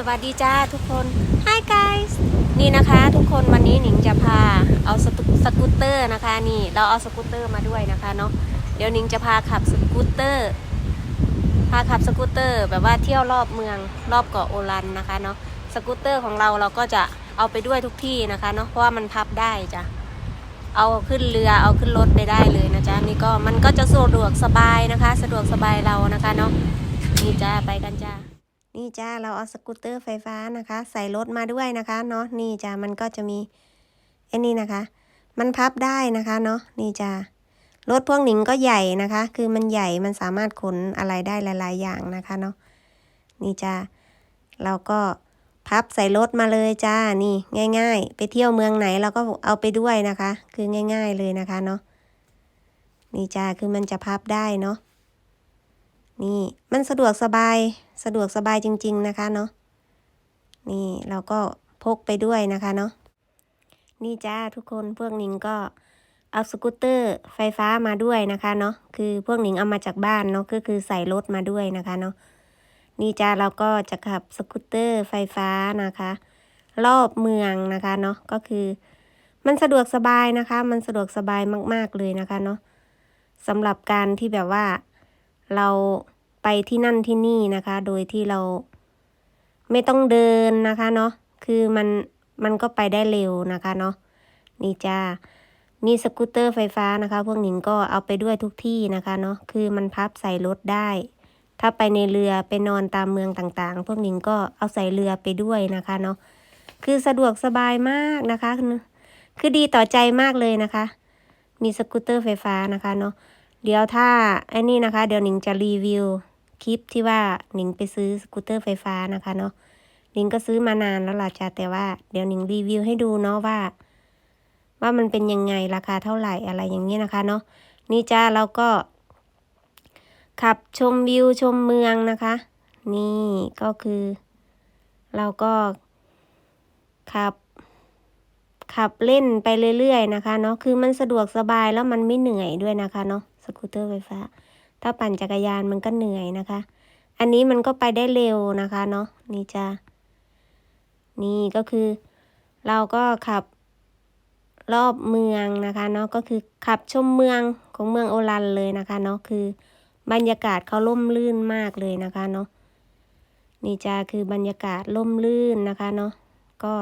สวัสดีจ้าทุกคน Hi guys นี่นะคะทุกคนวันนี้หนิงจะพาเอาสตสกูตเตอร์นะคะนี่เราเอาสกูตเตอร์มาด้วยนะคะเนาะเดี๋ยวหนิงจะพาขับสกูตเตอร์พาขับสกูตเตอร์แบบว่าเที่ยวรอบเมืองรอบเกาะโอรันนะคะเนาะสกูตเตอร์ของเราเราก็จะเอาไปด้วยทุกที่นะคะเนาะเพราะว่ามันพับได้จ้ะเอาขึ้นเรือเอาขึ้นรถไปได้เลยนะจ๊ะนี่ก็มันก็จะสะดวกสบายนะคะ สะดวกสบายเรานะคะเนาะนี่จ้าไปกันจ้า นี่จ้าเราเอาสกูตเตอร์ไฟฟ้านะคะ ใส่รถมาด้วยนะคะเนาะนี่จ้ามันก็จะมีไอ้นี่นะคะ มันพับได้นะคะเนาะนี่จ้ารถพวกหนิงก็ใหญ่นะคะ คือมันใหญ่มันสามารถขนอะไรได้หลาย ๆ อย่างนะคะเนาะนี่จ้าเราก็พับใส่รถมาเลยจ้านี่ง่าย ๆ ไปเที่ยวเมืองไหนเราก็เอาไปด้วยนะคะ คือง่าย ๆเลยนะคะเนาะนี่จ้าคือมันจะพับได้เนาะ นี่มันสะดวกสบายสะดวกสบายจริง ๆนะคะเนาะนี่เราก็พกไปด้วยนะคะเนาะนี่จ้าทุกคนพวกหนิงก็เอาสกูตเตอร์ไฟฟ้ามาด้วยนะคะเนาะคือพวกหนิงเอามาจากบ้านเนาะก็คือใส่รถมาด้วยนะคะเนาะนี่จ้าเราก็จะขับสกูตเตอร์ไฟฟ้านะคะ รอบเมืองนะคะเนาะก็คือ มันสะดวกสบายนะคะ มันสะดวกสบายมาก ๆเลยนะคะเนาะสำหรับการที่แบบว่า เราไปที่นั่นที่นี่นะคะ โดยที่เราไม่ต้องเดินนะคะเนาะคือมันมันก็ไปได้เร็วนะคะเนาะนี่จ้ามีสกูตเตอร์ไฟฟ้านะคะ พวกหนิงก็เอาไปด้วยทุกที่นะคะเนาะคือมันพับใส่รถได้ ถ้าไปในเรือไปนอนตามเมืองต่างๆ พวกหนิงก็เอาใส่เรือไปด้วยนะคะเนาะคือสะดวกสบายมากนะคะ คือดีต่อใจมากเลยนะคะ มีสกูตเตอร์ไฟฟ้านะคะเนาะ เดี๋ยวถ้าไอ้นี่นะคะ เดี๋ยวหนิงจะรีวิวคลิปที่ว่าหนิงไปซื้อสกูตเตอร์ไฟฟ้านะคะเนาะหนิงก็ซื้อมานานแล้วล่ะจ้ะแต่ว่าเดี๋ยวหนิงรีวิวให้ดูเนาะว่า ว่ามันเป็นยังไงราคาเท่าไหร่อะไรอย่างนี้นะคะเนาะนี่จ้าเราก็ ขับชมวิวชมเมืองนะคะ นี่ก็คือ เราก็ขับ ขับเล่นไปเรื่อยๆนะคะเนาะคือมันสะดวกสบายแล้วมันไม่เหนื่อยด้วยนะคะเนาะสกูตเตอร์ไฟฟ้า ถ้าปั่นจักรยานมันก็เหนื่อยนะคะ อันนี้มันก็ไปได้เร็วนะคะเนาะนี่จ้านี่ก็คือ เราก็ขับรอบเมืองนะคะเนาะก็คือขับชมเมืองของเมืองโอรันเลยนะคะเนาะคือบรรยากาศเขาล่มลื่นมากเลยนะคะเนาะนี่จ้าคือบรรยากาศล่มลื่นนะคะเนาะก็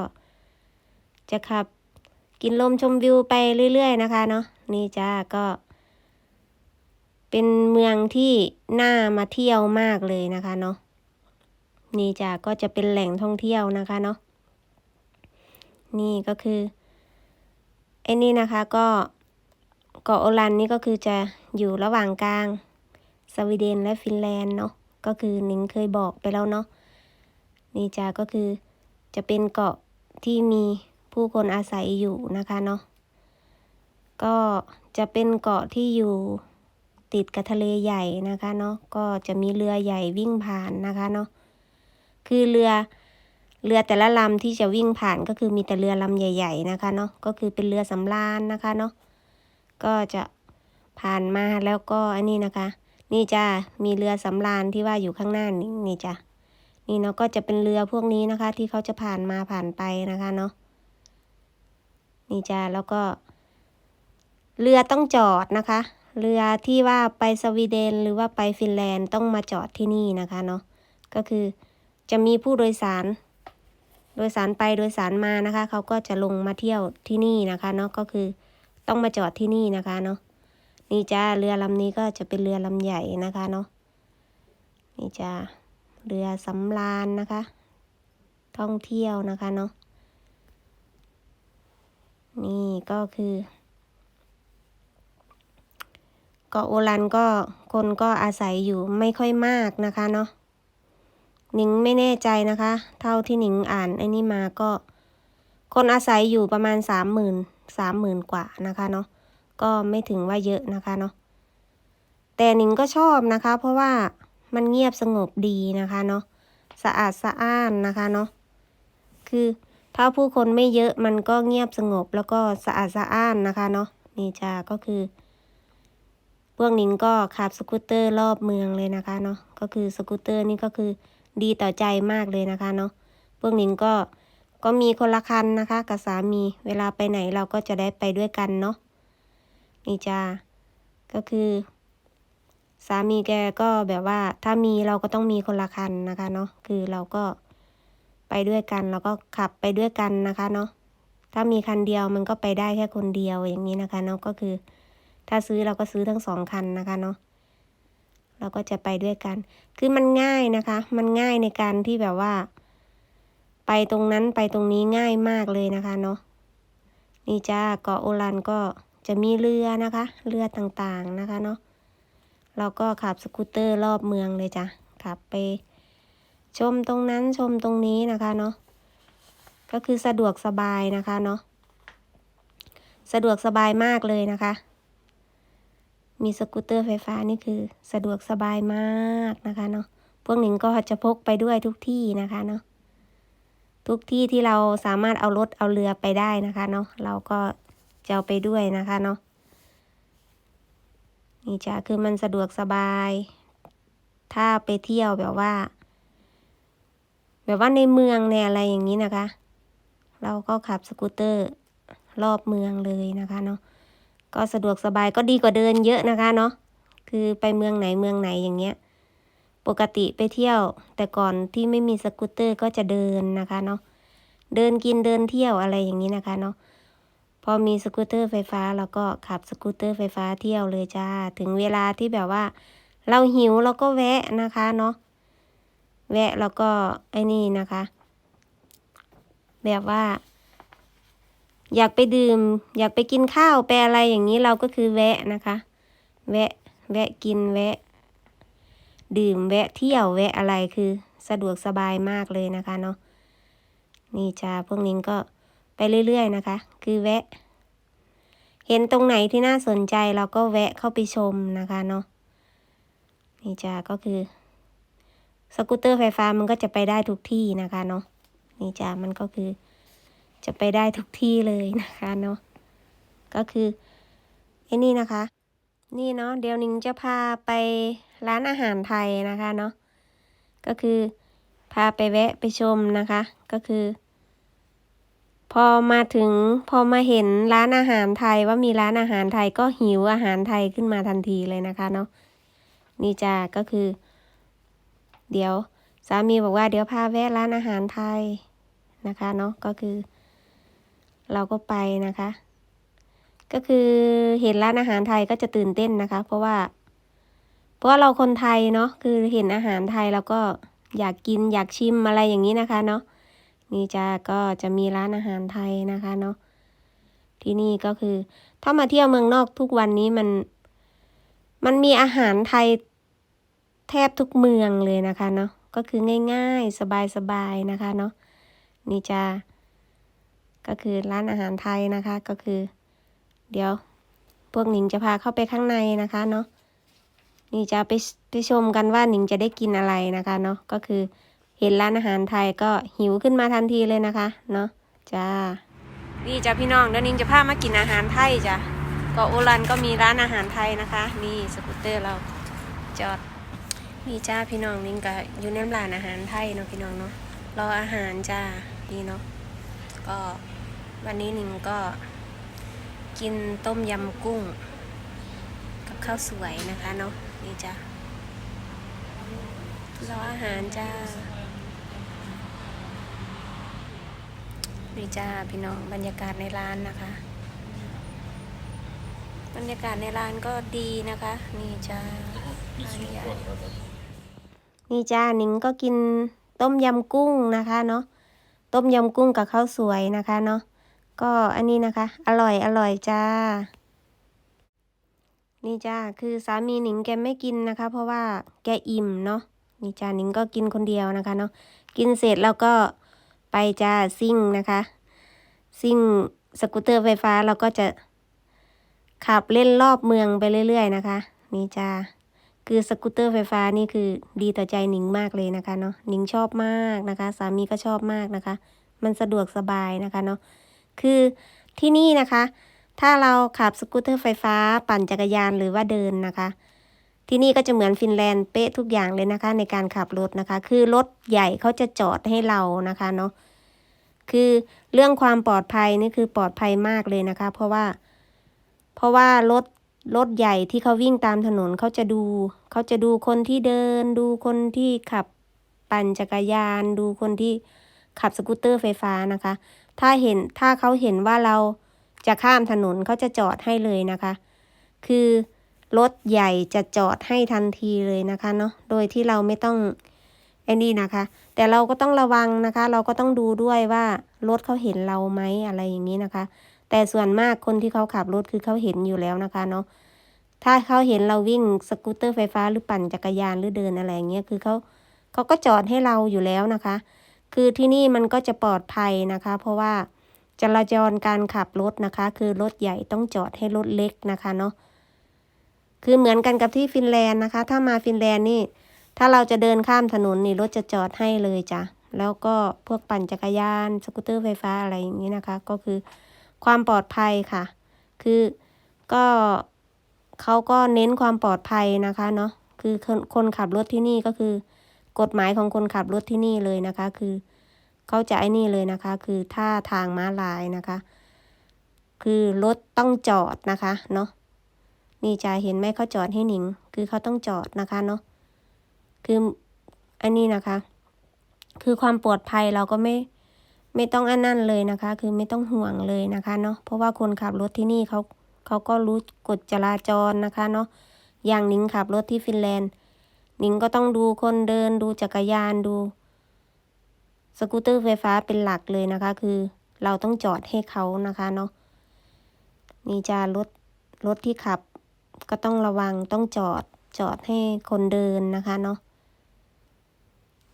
จะขับกินลมชมวิวไปเรื่อย ๆ นะคะเนาะนี่จ้าก็ เป็นเมืองที่น่ามาเที่ยวมากเลยนะคะเนาะนี่จ้าก็จะเป็นแหล่งท่องเที่ยวนะคะเนาะนี่ก็คือไอ้นี่นะคะก็เกาะโอรันนี่ก็คือจะอยู่ระหว่างกลางสวีเดนและฟินแลนด์เนาะก็คือนิงเคยบอกไปแล้วเนาะนี่จ้าก็คือจะเป็นเกาะที่มี ผู้คนอาศัยอยู่นะคะเนาะก็จะเป็นเกาะที่อยู่ติดกับทะเลใหญ่นะคะเนาะก็จะมีเรือใหญ่วิ่งผ่านนะคะเนาะคือเรือเรือแต่ละลำที่จะวิ่งผ่านก็คือมีแต่เรือลำใหญ่ ๆ นะคะเนาะก็คือเป็นเรือสำราญนะคะเนาะก็จะผ่านมาแล้วก็อันนี้นะคะ นี่จ้ามีเรือสำราญที่ว่าอยู่ข้างหน้านี่นี่จ้านี่เนาะก็จะเป็นเรือพวกนี้นะคะ ที่เขาจะผ่านมาผ่านไปนะคะเนาะ นี่จ้าแล้วก็ เรือต้องจอดนะคะ เรือที่ว่าไปสวีเดนหรือว่าไปฟินแลนด์ต้องมาจอดที่นี่นะคะเนาะก็คือจะมีผู้โดยสาร โดยสารไปโดยสารมานะคะ เขาก็จะลงมาเที่ยวที่นี่นะคะเนาะก็คือต้องมาจอดที่นี่นะคะเนาะนี่จ้าเรือลำนี้ก็จะเป็นเรือลำใหญ่นะคะเนาะนี่จ้าเรือสำราญนะคะ ท่องเที่ยวนะคะเนาะ นี่ก็คือ เกาะโอรันก็คนก็อาศัยอยู่ไม่ค่อยมากนะคะเนาะหนิงไม่แน่ใจนะคะ เท่าที่หนิงอ่านไอ้นี่มาก็ คนอาศัยอยู่ประมาณสามหมื่นสามหมื่นกว่านะคะเนาะก็ไม่ถึงว่าเยอะนะคะเนาะแต่หนิงก็ชอบนะคะ เพราะว่ามันเงียบสงบดีนะคะเนาะสะอาดสะอ้านนะคะเนาะคือ ถ้าผู้คนไม่เยอะมันก็เงียบสงบแล้วก็สะอาดสะอ้านนะคะเนาะนี่จ้าก็คือ พวกนิงก็ขับสกูตเตอร์รอบเมืองเลยนะคะเนาะก็คือสกูตเตอร์นี่ก็คือดีต่อใจมากเลยนะคะเนาะพวกหนิงก็ก็มีคนละคันนะคะกับสามีเวลาไปไหนเราก็จะได้ไปด้วยกันเนาะนี่จ้าก็คือ สามีแกก็แบบว่าถ้ามีเราก็ต้องมีคนละคันนะคะเนาะคือเราก็ ไปด้วยกันเราก็ขับไปด้วยกันนะคะเนาะถ้ามีคันเดียวมันก็ไปได้แค่คนเดียวอย่างนี้นะคะเนาะก็คือ ถ้าซื้อเราก็ซื้อทั้งสองคันนะคะเนาะเราก็จะไปด้วยกัน คือมันง่ายนะคะ มันง่ายในการที่แบบว่า ไปตรงนั้นไปตรงนี้ง่ายมากเลยนะคะเนาะนี่จ้าเกาะโอรันก็จะมีเรือนะคะ เรือต่างๆนะคะเนาะเราก็ขับสกูตเตอร์รอบเมืองเลยจ้ะขับไป ชมตรงนั้นชมตรงนี้นะคะเนาะก็คือสะดวกสบายนะคะเนาะสะดวกสบายมากเลยนะคะ มีสกูตเตอร์ไฟฟ้านี่คือสะดวกสบายมากนะคะเนาะพวกหนิงก็จะพกไปด้วยทุกที่นะคะเนาะทุกที่ที่เราสามารถเอารถเอาเรือไปได้นะคะเนาะเราก็จะเอาไปด้วยนะคะเนาะนี่จ้ะคือมันสะดวกสบาย ถ้าไปเที่ยวแบบว่า แบบว่าในเมืองในอะไรอย่างนี้นะคะ เราก็ขับสกูตเตอร์รอบเมืองเลยนะคะเนาะก็สะดวกสบายก็ดีกว่าเดินเยอะนะคะเนาะคือไปเมืองไหนเมืองไหนอย่างเงี้ย ปกติไปเที่ยว แต่ก่อนที่ไม่มีสกูตเตอร์ก็จะเดินนะคะเนาะเดินกินเดินเที่ยวอะไรอย่างนี้นะคะเนาะพอมีสกูตเตอร์ไฟฟ้าเราก็ขับสกูตเตอร์ไฟฟ้าเที่ยวเลยจ้า ถึงเวลาที่แบบว่า เราหิวเราก็แวะนะคะเนาะ แวะแล้วก็ไอ้นี่นะคะ แบบว่า อยากไปดื่ม อยากไปกินข้าวไปอะไรอย่างนี้เราก็คือแวะนะคะ แวะ แวะกินแวะ ดื่มแวะเที่ยวแวะอะไรคือสะดวกสบายมากเลยนะคะเนาะนี่จ้าพวกนิ้ก็ไปเรื่อยๆนะคะ คือแวะ เห็นตรงไหนที่น่าสนใจเราก็แวะเข้าไปชมนะคะเนาะนี่จ้าก็คือ สกูตเตอร์ไฟฟ้ามันก็จะไปได้ทุกที่นะคะเนาะนี่จ้ามันก็คือจะไปได้ทุกที่เลยนะคะเนาะก็คือไอ้นี่นะคะ นี่เนาะเดี๋ยวนิงจะพาไปร้านอาหารไทยนะคะเนาะก็คือพาไปแวะไปชมนะคะ ก็คือ พอมาถึงพอมาเห็นร้านอาหารไทยว่ามีร้านอาหารไทยก็หิวอาหารไทยขึ้นมาทันทีเลยนะคะเนาะนี่จ้าก็คือ เดี๋ยวสามีบอกว่าเดี๋ยวพาแวะร้านอาหารไทยนะคะเนาะก็คือ เราก็ไปนะคะ ก็คือเห็นร้านอาหารไทยก็จะตื่นเต้นนะคะ เพราะว่า เพราะว่าเราคนไทยเนาะคือเห็นอาหารไทยแล้วก็อยากกินอยากชิมอะไรอย่างนี้นะคะเนาะนี่จ้าก็จะมีร้านอาหารไทยนะคะเนาะที่นี่ก็คือ ถ้ามาเที่ยวเมืองนอกทุกวันนี้มัน มันมีอาหารไทย แทบทุกเมืองเลยนะคะเนาะก็คือง่ายๆสบายๆนะคะเนาะนี่จ้าก็คือร้านอาหารไทยนะคะก็คือ เดี๋ยวพวกหนิงจะพาเข้าไปข้างในนะคะเนาะนี่จะไปไปชมกันว่าหนิงจะได้กินอะไรนะคะเนาะก็คือเห็นร้านอาหารไทยก็หิวขึ้นมาทันทีเลยนะคะเนาะจ้านี่จ้าพี่น้องเดี๋ยวหนิงจะพามากินอาหารไทยจ้ะเกาะโอรันก็มีร้านอาหารไทยนะคะ นี่สกูตเตอร์เราจอด นี่จ้าพี่น้องนิงก็อยู่ในร้านอาหารไทยเนาะพี่น้องเนาะรออาหารจ้านี่เนาะก็วันนี้นิงก็กินต้มยำกุ้ง กับข้าวสวยนะคะเนาะนี่จ้ะรออาหารจ้านี่จ้าพี่น้องบรรยากาศในร้านนะคะ บรรยากาศในร้านก็ดีนะคะ นี่จ้าร้านใหญ่ นี่จ้าหนิงก็กินต้มยำกุ้งนะคะเนาะต้มยำกุ้งกับข้าวสวยนะคะเนาะก็อันนี้นะคะ อร่อยอร่อยจ้า นี่จ้าคือสามีหนิงแกไม่กินนะคะ เพราะว่าแกอิ่มเนาะนี่จ้าหนิงก็กินคนเดียวนะคะเนาะกินเสร็จแล้วก็ไปจ้าซิ่งนะคะ ซิ่งสกูตเตอร์ไฟฟ้าเราก็จะขับเล่นรอบเมืองไปเรื่อย ๆ นะคะ นี่จ้า คือสกูตเตอร์ไฟฟ้านี่คือดีต่อใจหนิงมากเลยนะคะเนาะหนิงชอบมากนะคะ สามีก็ชอบมากนะคะ มันสะดวกสบายนะคะเนาะคือที่นี่นะคะ ถ้าเราขับสกูตเตอร์ไฟฟ้า ปั่นจักรยานหรือว่าเดินนะคะ ที่นี่ก็จะเหมือนฟินแลนด์เป๊ะทุกอย่างเลยนะคะ ในการขับรถนะคะ คือรถใหญ่เขาจะจอดให้เรานะคะเนาะคือเรื่องความปลอดภัยนี่คือปลอดภัยมากเลยนะคะ เพราะว่า เพราะว่ารถ รถใหญ่ที่เขาวิ่งตามถนนเขาจะดู เขาจะดูคนที่เดิน ดูคนที่ขับปั่นจักรยาน ดูคนที่ขับสกูตเตอร์ไฟฟ้านะคะ ถ้าเห็นถ้าเขาเห็นว่าเราจะข้ามถนนเขาจะจอดให้เลยนะคะ คือรถใหญ่จะจอดให้ทันทีเลยนะคะเนาะโดยที่เราไม่ต้องไอ้นี่นะคะ แต่เราก็ต้องระวังนะคะ เราก็ต้องดูด้วยว่ารถเขาเห็นเราไหมอะไรอย่างนี้นะคะ แต่ส่วนมากคนที่เขาขับรถคือเขาเห็นอยู่แล้วนะคะเนาะถ้าเขาเห็นเราวิ่งสกูตเตอร์ไฟฟ้าหรือปั่นจักรยานหรือเดินอะไรเงี้ยคือเขาเขาก็จอดให้เราอยู่แล้วนะคะ คือที่นี่มันก็จะปลอดภัยนะคะ เพราะว่าจราจรการขับรถนะคะ คือรถใหญ่ต้องจอดให้รถเล็กนะคะเนาะคือเหมือนกันกับที่ฟินแลนด์นะคะ ถ้ามาฟินแลนด์นี่ ถ้าเราจะเดินข้ามถนนนี่รถจะจอดให้เลยจ้ะแล้วก็พวกปั่นจักรยาน สกูตเตอร์ไฟฟ้าอะไรอย่างนี้นะคะ ก็คือ ความปลอดภัยค่ะ คือก็เขาก็เน้นความปลอดภัยนะคะเนาะคือคนคนขับรถที่นี่ก็คือ กฎหมายของคนขับรถที่นี่เลยนะคะ คือเขาจะไอ้นี่เลยนะคะ คือท่าทางม้าลายนะคะ คือรถต้องจอดนะคะเนาะนี่จะเห็นไหมเขาจอดให้หนิง คือเขาต้องจอดนะคะเนาะคืออันนี้นะคะ คือความปลอดภัยเราก็ไม่ ไม่ต้องอันนั่นเลยนะคะ คือไม่ต้องห่วงเลยนะคะเนาะเพราะว่าคนขับรถที่นี่เขาเขาก็รู้กฎจราจรนะคะเนาะอย่างนิงขับรถที่ฟินแลนด์นิงก็ต้องดูคนเดินดูจักรยานดู สกูตเตอร์ไฟฟ้าเป็นหลักเลยนะคะ คือเราต้องจอดให้เขานะคะเนาะนี่จะรถรถที่ขับ ก็ต้องระวังต้องจอดจอดให้คนเดินนะคะเนาะ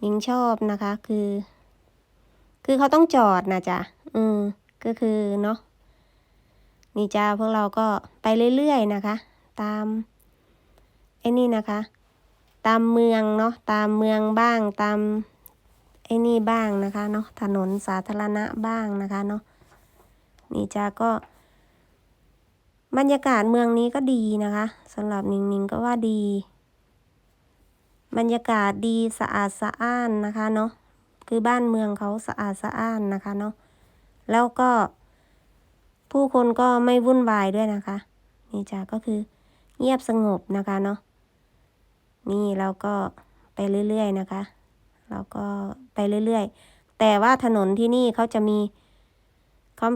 นิงชอบนะคะคือ คือเขาต้องจอดนะจ๊ะ อืม ก็คือเนาะ นี่จ้าพวกเราก็ไปเรื่อยๆนะคะ ตามไอ้นี่นะคะ ตามเมืองเนาะ ตามเมืองบ้าง ตามไอ้นี่บ้างนะคะเนาะ ถนนสาธารณะบ้างนะคะเนาะ นี่จ้าก็บรรยากาศเมืองนี้ก็ดีนะคะสำหรับนิงนิงก็ว่าดี บรรยากาศดีสะอาดสะอ้านนะคะเนาะ คือบ้านเมืองเขาสะอาดสะอ้านนะคะเนาะแล้วก็ ผู้คนก็ไม่วุ่นวายด้วยนะคะ นี่จ้าก็คือเงียบสงบนะคะเนาะนี่เราก็ไปเรื่อยๆนะคะเราก็ไปเรื่อยๆ แต่ว่าถนนที่นี่เขาจะมีเขา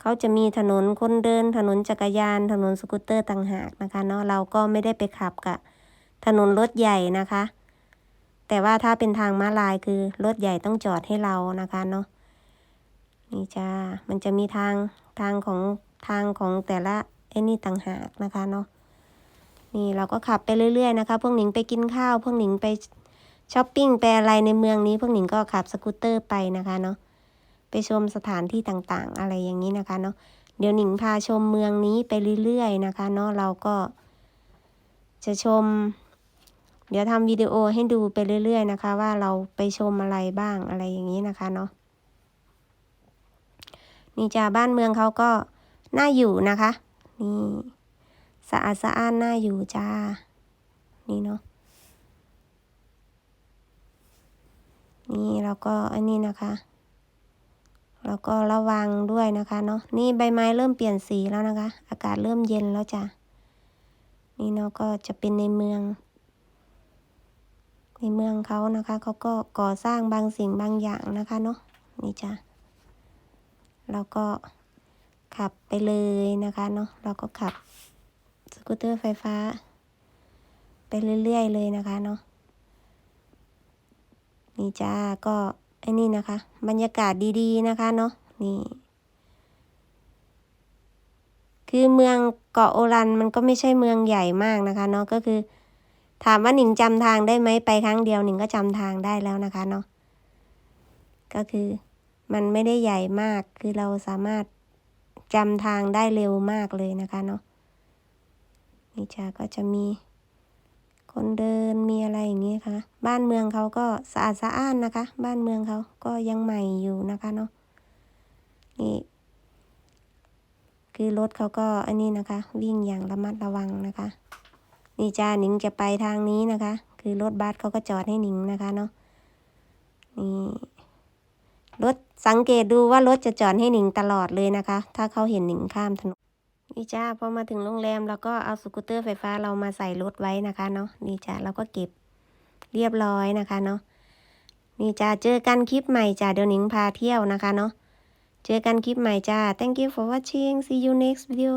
เขาจะมีถนนคนเดิน ถนนจักรยาน ถนนสกูตเตอร์ต่างหากนะคะเนาะเราก็ไม่ได้ไปขับกับถนนรถใหญ่นะคะ แต่ว่าถ้าเป็นทางม้าลายคือรถใหญ่ต้องจอดให้เรานะคะเนาะนี่จ้ามันจะมีทางทางของทางของแต่ละไอ้นี่ต่างหากนะคะเนาะนี่เราก็ขับไปเรื่อยๆนะคะ พวกหนิงไปกินข้าว พวกหนิงไปช้อปปิ้งไปอะไรในเมืองนี้ พวกหนิงก็ขับสกูตเตอร์ไปนะคะเนาะไปชมสถานที่ต่างๆ อะไรอย่างนี้นะคะเนาะเดี๋ยวหนิงพาชมเมืองนี้ไปเรื่อยๆนะคะเนาะเราก็จะชม เดี๋ยวทำวิดีโอให้ดูไปเรื่อย ๆ นะคะ ว่าเราไปชมอะไรบ้างอะไรอย่างนี้นะคะเนาะนี่จ้าบ้านเมืองเขาก็น่าอยู่นะคะ นี่สะอาดสะอ้านน่าอยู่จ้า นี่เนาะนี่แล้วก็อันนี้นะคะแล้วก็ระวังด้วยนะคะเนาะนี่ใบไม้เริ่มเปลี่ยนสีแล้วนะคะ อากาศเริ่มเย็นแล้วจ้ะนี่เนาะก็จะเป็นในเมือง ในเมืองเขานะคะเขาก็ก่อสร้างบางสิ่งบางอย่างนะคะเนาะนี่จ้ะแล้วก็ขับไปเลยนะคะเนาะเราก็ขับสกูตเตอร์ไฟฟ้า ไปเรื่อยๆเลยนะคะเนาะนี่จ้าก็ไอ้นี่นะคะ บรรยากาศดีๆนะคะเนาะนี่ คือเมืองเกาะโอรันมันก็ไม่ใช่เมืองใหญ่มากนะคะเนาะก็คือ ถามว่าหนิงจำทางได้ไหมไปครั้งเดียวหนิงก็จำทางได้แล้วนะคะเนาะก็คือมันไม่ได้ใหญ่มากคือเราสามารถจำทางได้เร็วมากเลยนะคะเนาะนี่จ้าก็จะมีคนเดินมีอะไรอย่างนี้ค่ะ บ้านเมืองเขาก็สะอาดสะอ้านนะคะ บ้านเมืองเขาก็ยังใหม่อยู่นะคะเนาะนี่คือรถเขาก็อันนี้นะคะ วิ่งอย่างระมัดระวังนะคะ นี่จ้าหนิงจะไปทางนี้นะคะ คือรถบัสเขาก็จอดให้หนิงนะคะเนาะนี่รถสังเกตดูว่ารถจะจอดให้หนิงตลอดเลยนะคะ ถ้าเขาเห็นหนิงข้ามถนนนี่จ้าพอมาถึงโรงแรมเราก็เอาสกูตเตอร์ไฟฟ้าเรามาใส่รถไว้นะคะเนาะนี่จ้าเราก็เก็บเรียบร้อยนะคะเนาะนี่จ้าเจอกันคลิปใหม่จ้าเดี๋ยวหนิงพาเที่ยวนะคะเนาะเจอกันคลิปใหม่จ้า thank you for watching see you next video